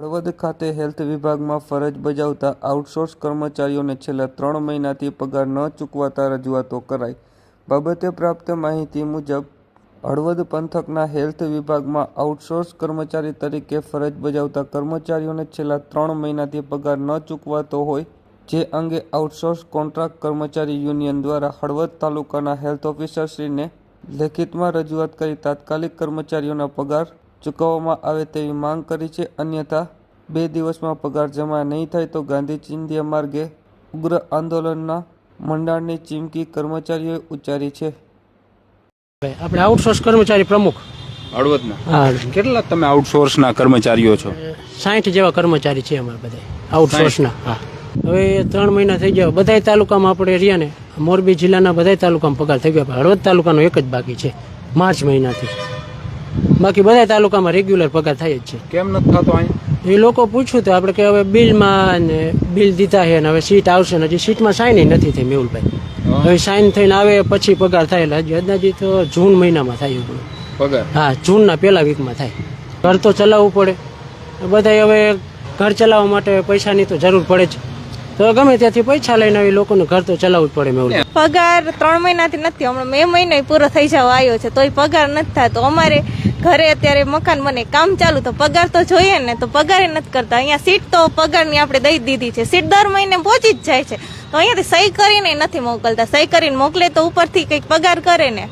હળવદ ખાતે હેલ્થ વિભાગમાં ફરજ બજાવતા આઉટસોર્સ કર્મચારીઓને છેલ્લા ત્રણ મહિનાથી પગાર ન ચૂકવાતા રજૂઆતો કરાઈ. બાબતે પ્રાપ્ત માહિતી મુજબ, હળવદ પંથકના હેલ્થ વિભાગમાં આઉટસોર્સ કર્મચારી તરીકે ફરજ બજાવતા કર્મચારીઓને છેલ્લા ત્રણ મહિનાથી પગાર ન ચૂકવાતો હોય, જે અંગે આઉટસોર્સ કોન્ટ્રાક્ટ કર્મચારી યુનિયન દ્વારા હળવદ તાલુકાના હેલ્થ ઓફિસરશ્રીને લેખિતમાં રજૂઆત કરી તાત્કાલિક કર્મચારીઓના પગાર ચૂકવવામાં આવે તેવી માંગ કરી છે. અન્યથા બે દિવસમાં પગાર જમા નહીં થાય તો ગાંધી ચિંધ્ય માર્ગે ઉગ્ર આંદોલનના મંડાણની ચીમકી કર્મચારીઓએ ઉચ્ચારી છે. આપણે આઉટસોર્સ કર્મચારી પ્રમુખ. હળવદના. હા. કેટલા તમે આઉટસોર્સના કર્મચારીઓ છો? સાઠ જેવા કર્મચારી છે અમારે બધા. આઉટસોર્સના હા. હવે ત્રણ મહિના થઈ ગયા. બધાય તાલુકામાં આપણે રહ્યા ને. મોરબી જિલ્લાના બધાય તાલુકામાં પગાર થઈ ગયા. હળવદ તાલુકાનો એક જ બાકી છે. માર્ચ મહિનાથી. બાકી બધા તાલુકામાં રેગ્યુલર પગાર થાય જ છે. કેમ નથી થતો અહીં? એ લોકો પૂછ્યું તો આપણે કે હવે બિલમાં ને બિલ દીધા છે ને હવે સીટ આવશે ને હજી સીટમાં સાઈન નથી થઈ મેહુલભાઈ. હવે સાઈન થઈને આવે પછી પગાર થાય એટલે હજી અંદાજી તો જૂન મહિનામાં થાય એવું. પગાર? હા જૂનના પહેલા વીકમાં થાય. ઘર તો ચલાવવું પડે. બધા હવે ઘર ચલાવવા માટે પૈસાની તો જરૂર પડે જ. તો ગમે ત્યાંથી પૈસા લઈને આવી લોકોને ઘર તો ચલાવવું જ પડે મેં પગાર ત્રણ મહિનાથી નથી હમણાં મે મહિનો પૂરો થઈ જવા આવ્યો છે તોય પગાર નથી થતો અમારે ઘરે અત્યારે મકાન મને કામ ચાલુ તો પગાર તો જોઈએ ને તો પગાર નથી કરતા. અહીંયા સીટ તો પગારની આપણે દઈ દીધી છે. સીટ દર મહિને પહોંચી જ જાય છે. તો અહીંયાથી સહી કરીને નથી મોકલતા. સહી કરીને મોકલે તો ઉપરથી કંઈક પગાર કરે ને.